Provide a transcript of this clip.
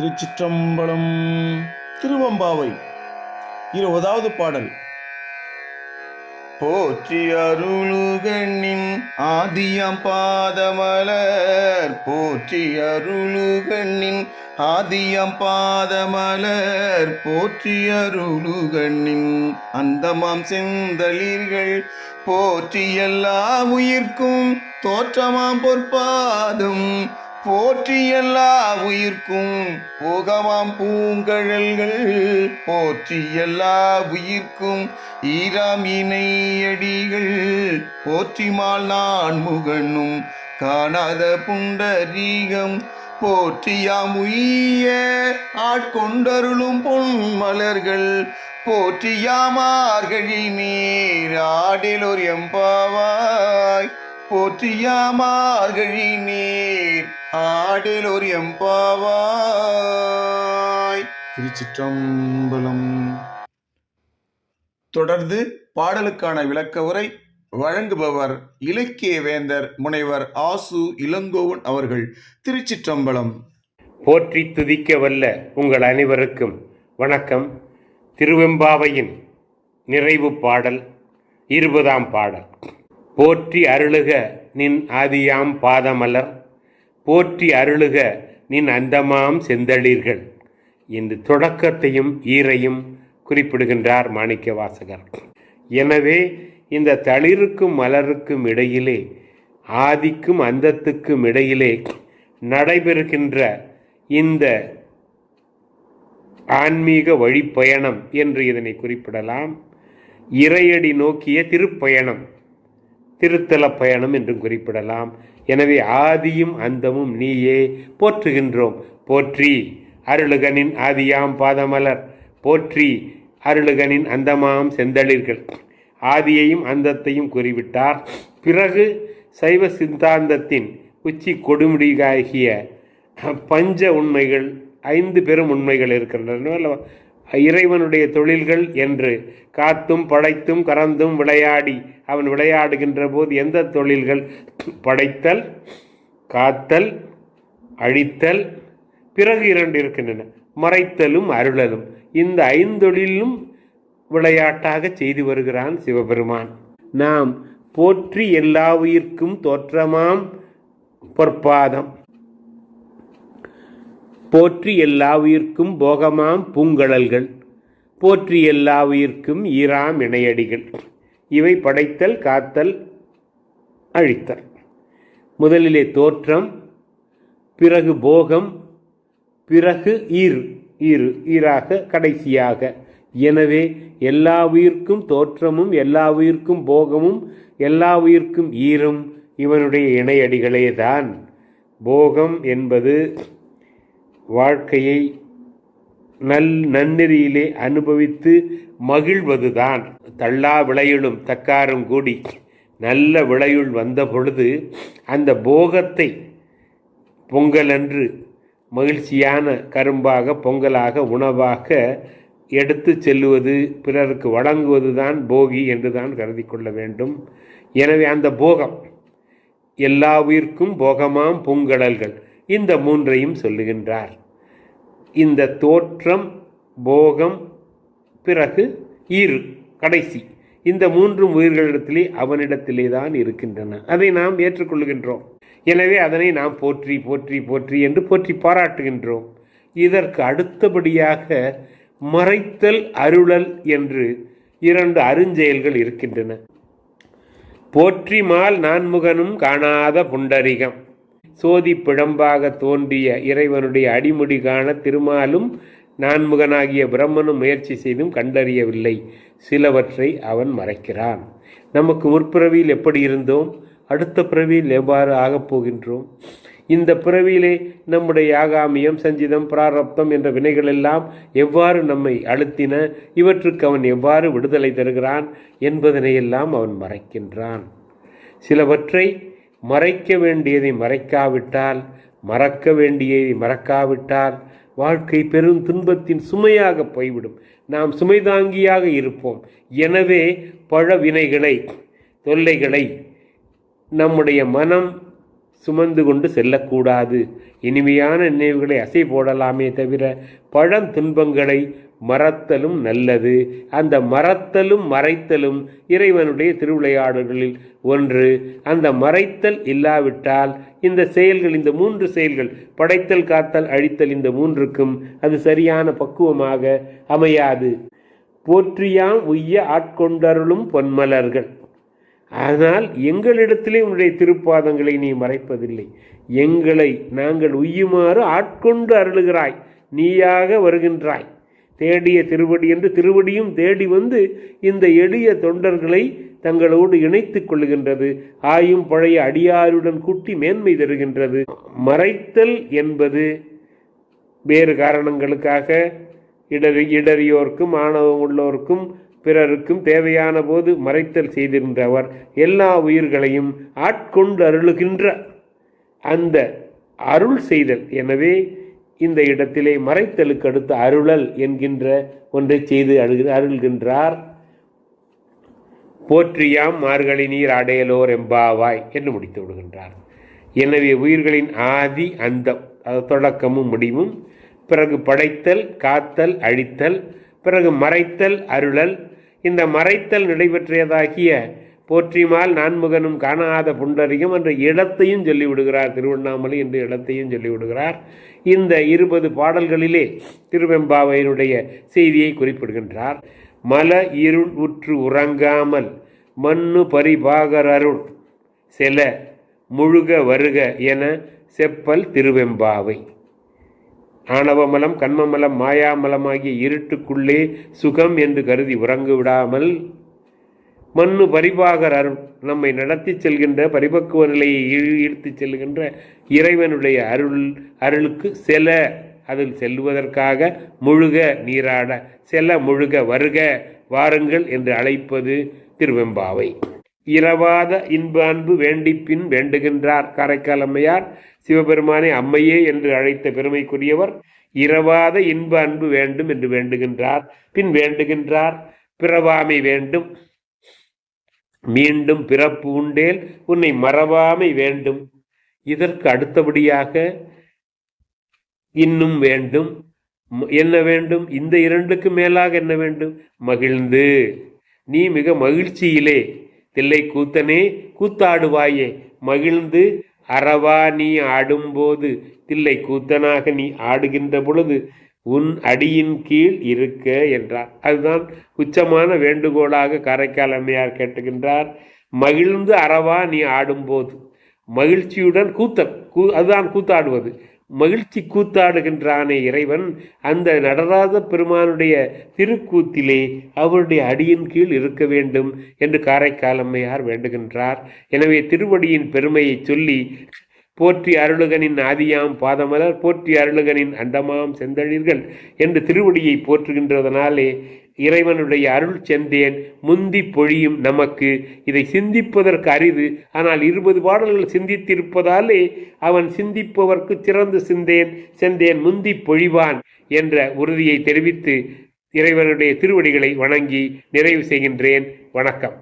திருச்சிற்றம்பலம் திருவம்பாவை. இருபதாவது பாடல். போற்றி அருளுகண்ணின் ஆதியம் பாதமலர். போற்றி அருளுகண்ணின் ஆதியம் பாதமலர். போற்றி அருளுகண்ணின் அந்தமாம் செந்தளிர்கள். போற்றி எல்லா உயிர்க்கும் தோற்றமாம் பொற்பாதம். போற்றி எல்லா உயிர்க்கும் போகவாம் பூங்கழல்கள். போற்றி எல்லா உயிர்க்கும் ஈராம் இணையடிகள் போற்றிமால் நான் முகனும் காணாத புண்டரீகம். போற்றியாம் உய்ய ஆட்கொண்டருளும் பொன்மலர்கள். போற்றியாமார்கழி நீர் ஆடிலோர் எம்பாவாய் போற்றியாமார்கழி நீர் ஆடிலோர் எம்பாவாய். திருச்சிற்றம்பலம். தொடர்ந்து பாடலுக்கான விளக்க உரை வழங்குபவர் இலக்கிய வேந்தர் முனைவர் ஆசு இளங்கோவன் அவர்கள் திருச்சிற்றம்பலம். போற்றி துதிக்க வல்ல உங்கள் அனைவருக்கும் வணக்கம். திருவெம்பாவையின் நிறைவு பாடல் இருபதாம் பாடல். போற்றி அருளுக நின் ஆதியாம் பாதமலர். போற்றி அருளுக நின் அந்தமாம் செந்தளீர்கள். இந்த தொடக்கத்தையும் ஈரையும் குறிப்பிடுகின்றார் மாணிக்க வாசகர் எனவே இந்த தளிருக்கும் மலருக்கும் இடையிலே ஆதிக்கும் அந்தத்துக்கும் இடையிலே நடைபெறுகின்ற இந்த ஆன்மீக வழிப்பயணம் என்று இதனை குறிப்பிடலாம். இறையடி நோக்கிய திருப்பயணம் திருத்தல பயணம் என்றும் குறிப்பிடலாம். எனவே ஆதியும் அந்தமும் நீயே போற்றுகின்றோம். போற்றி அருளுகனின் ஆதியாம் பாதமலர். போற்றி அருளுகனின் அந்தமாம் செந்தளிர்கள். ஆதியையும் அந்தத்தையும் கூறிவிட்டார். பிறகு சைவ சித்தாந்தத்தின் உச்சி கொடுமுடியாகிய பஞ்ச உண்மைகள் ஐந்து பெரும் உண்மைகள் இருக்கின்றன இறைவனுடைய தொழில்கள் என்று. காத்தும் படைத்தும் கறந்தும் விளையாடி. அவன் விளையாடுகின்ற போது எந்த தொழில்கள்? படைத்தல் காத்தல் அழித்தல் பிறகு இரண்டு இருக்கின்றன. மறைத்தலும் அருளலும். இந்த ஐந்தொழிலும் விளையாட்டாக செய்து வருகிறான் சிவபெருமான். நாம் போற்றி எல்லா உயிர்க்கும் தோற்றமாம் பொற்பாதம். போற்றி எல்லா உயிர்க்கும் போகமாம் பூங்கழல்கள் போற்றி எல்லா உயிர்க்கும் ஈராம் இணையடிகள். இவை படைத்தல் காத்தல் அழித்தல். முதலிலே தோற்றம் பிறகு போகம் பிறகு ஈர் ஈர் ஈராக கடைசியாக. எனவே எல்லா உயிர்க்கும் தோற்றமும் எல்லா உயிர்க்கும் போகமும் எல்லா உயிர்க்கும் ஈரும் இவனுடைய இணையடிகளே தான் போகம் என்பது வாழ்க்கையை நல் நன்னெறியிலே அனுபவித்து மகிழ்வதுதான். தள்ளா விளையுளும் தக்காரும் கூடி நல்ல விளையுள் வந்த பொழுது அந்த போகத்தை பொங்கலன்று மகிழ்ச்சியான கரும்பாக பொங்கலாக உணவாக எடுத்து செல்லுவது பிறருக்கு வழங்குவது தான் போகி என்று தான் கருதி கொள்ள வேண்டும். எனவே அந்த போகம் எல்லா உயிர்க்கும் போகமாம் பொங்கலல்கள். இந்த மூன்றையும் சொல்லுகின்றார். இந்த தோற்றம் போகம் பிறகு ஈறு கடைசி. இந்த மூன்று உயிர்களிடத்திலே அவனிடத்திலே தான் இருக்கின்றன. அதை நாம் ஏற்றுக்கொள்கின்றோம் எனவே அதனை நாம் போற்றி போற்றி போற்றி என்று போற்றி பாராட்டுகின்றோம். இதற்கு அடுத்தபடியாக மறைத்தல் அருளல் என்று இரண்டு அருஞ்செயல்கள் இருக்கின்றன. போற்றிமால் நான்முகனும் காணாத புண்டரிகம். சோதி பிழம்பாக தோன்றிய இறைவனுடைய அடிமுடி காண திருமாலும் நான்முகனாகிய பிரம்மனும் முயற்சி செய்தும் கண்டறியவில்லை. சிலவற்றை அவன் மறைக்கிறான். நமக்கு முற்பிறவியில் எப்படி இருந்தோம்? அடுத்த பிறவியில் எவ்வாறு ஆகப் போகின்றோம்? இந்த பிறவியிலே நம்முடைய ஆகாமியம் சஞ்சிதம் பிராரப்தம் என்ற வினைகளெல்லாம் எவ்வாறு நம்மை அழுத்தின? இவற்றுக்கு அவன் எவ்வாறு விடுதலை தருகிறான்? என்பதனையெல்லாம் அவன் மறைக்கின்றான். சிலவற்றை மறைக்க வேண்டியதை மறைக்காவிட்டால் மறக்க வேண்டியதை மறக்காவிட்டால் வாழ்க்கை பெரும் துன்பத்தின் சுமையாக போய்விடும். நாம் சுமைதாங்கியாக இருப்போம். எனவே பழ வினைகளை தொல்லைகளை நம்முடைய மனம் சுமந்து கொண்டு செல்லக்கூடாது. இனிமையான நினைவுகளை அசை போடலாமே தவிர பழந்துன்பங்களை மறத்தலும் நல்லது. அந்த மறத்தலும் மறைத்தலும் இறைவனுடைய திருவிளையாடல்களில் ஒன்று. அந்த மறைத்தல் இல்லாவிட்டால் இந்த செயல்கள் இந்த மூன்று செயல்கள் படைத்தல் காத்தல் அழித்தல் இந்த மூன்றுக்கும் அது சரியான பக்குவமாக அமையாது. போற்றியாம் உய்ய ஆட்கொண்டருளும் பொன்மலர்கள். ஆனால் எங்களிடத்திலே உன்னுடைய திருப்பாதங்களை நீ மறைப்பதில்லை. எங்களை நாங்கள் உய்யுமாறு ஆட்கொண்டு அருளுகிறாய். நீயாக வருகின்றாய். தேடிய திருவடி என்று திருவடியும் தேடி வந்து இந்த எளிய தொண்டர்களை தங்களோடு இணைத்துக் கொள்கின்றது ஆயும் பழைய அடியாருடன் கூட்டி மேன்மை தருகின்றது. மறைத்தல் என்பது வேறு காரணங்களுக்காக இடறி இடறியோர்க்கும் ஆணவம் உள்ளோர்க்கும் பிறருக்கும் தேவையான போது மறைத்தல் செய்திருந்தவர். எல்லா உயிர்களையும் ஆட்கொண்டு அருளுகின்ற அந்த அருள் செய்தல். எனவே இந்த இடத்திலே மறைத்தலுக்கு அடுத்து அருளல் என்கின்ற ஒன்றை செய்து அழுகு அருள்கின்றார். போற்றியாம் மார்கழி நீர் அடையலோர் எம்பாவாய் என்று முடித்து விடுகின்றார். எனவே உயிர்களின் ஆதி அந்தம் அது தொடக்கமும் முடிவும் பிறகு படைத்தல் காத்தல் அழித்தல் பிறகு மறைத்தல் அருளல் இந்த மறைத்தல் நடைபெற்றதாகிய போற்றிமால் நான்முகனும் காணாத புண்டரிகம் என்ற இடத்தையும் சொல்லிவிடுகிறார். திருவண்ணாமலை என்ற இடத்தையும் சொல்லிவிடுகிறார். இந்த இருபது பாடல்களிலே திருவெம்பாவையினுடைய செய்தியை குறிப்பிடுகின்றார். மல இருள் உற்று உறங்காமல் மண்ணு பரிபாகர் அருள் செல முழுக வருக என செப்பல் திருவெம்பாவை. ஆணவமலம் கண்மமலம் மாயாமலமாகிய இருட்டுக்குள்ளே சுகம் என்று கருதி உறங்கு விடாமல் மண்ணு பரிபாகர் அருள். நம்மை நடத்தி செல்கின்ற பரிபக்குவ நிலையை ஈ- செல்கின்ற இறைவனுடைய அருள் அருளுக்கு செல. அதில் செல்வதற்காக முழுக நீராட செல முழுக வருக வாருங்கள் என்று அழைப்பது திருவெம்பாவை. இரவாத இன்ப அன்பு வேண்டிப்பின் வேண்டுகின்றார் காரைக்கால் அம்மையார். சிவபெருமானை அம்மையே என்று அழைத்த பெருமைக்குரியவர் இரவாத இன்ப அன்பு வேண்டும் என்று வேண்டுகின்றார். பின் வேண்டுகின்றார். பிறவாமை வேண்டும். மீண்டும் பிறப்பு உண்டேல் உன்னை மறவாமை வேண்டும். இதற்கு அடுத்தபடியாக இன்னும் வேண்டும். என்ன வேண்டும்? இந்த இரண்டுக்கு மேலாக என்ன வேண்டும்? மகிழ்ந்து. நீ மிக மகிழ்ச்சியிலே. தில்லை கூத்தனே கூத்தாடுவாயே. மகிழ்ந்து அறவா நீ ஆடும்போது தில்லை கூத்தனாக நீ ஆடுகின்ற பொழுது உன் அடியின் கீழ் இருக்க என்றார். அதுதான் உச்சமான வேண்டுகோளாக காரைக்கால் அம்மையார் கேட்டுகின்றார். மகிழ்ந்து அறவா நீ ஆடும்போது மகிழ்ச்சியுடன் கூத்தல் கூ அதுதான் கூத்தாடுவது. மகிழ்ச்சி கூத்தாடுகின்றானே இறைவன் அந்த நடராஜ பெருமானுடைய திருக்கூத்திலே அவருடைய அடியின் கீழ் இருக்க வேண்டும் என்று காரைக்கால் அம்மையார் வேண்டுகின்றார். எனவே திருவடியின் பெருமையை சொல்லி போற்றி அருளுகனின் ஆதியாம் பாதமலர் போற்றி அருளுகனின் அண்டமாம் செந்தழிர்கள் என்று திருவடியை போற்றுகின்றதனாலே இறைவனுடைய அருள் செந்தேன் முந்தி பொழியும் நமக்கு. இதை சிந்திப்பதற்கு அரிது ஆனால் இருபது பாடல்கள் சிந்தித்திருப்பதாலே அவன் சிந்திப்பவர்க்கு சிறந்து சிந்தேன் செந்தேன் முந்தி பொழிவான் என்ற உறுதியை தெரிவித்து இறைவனுடைய திருவடிகளை வணங்கி நிறைவு செய்கின்றேன். வணக்கம்.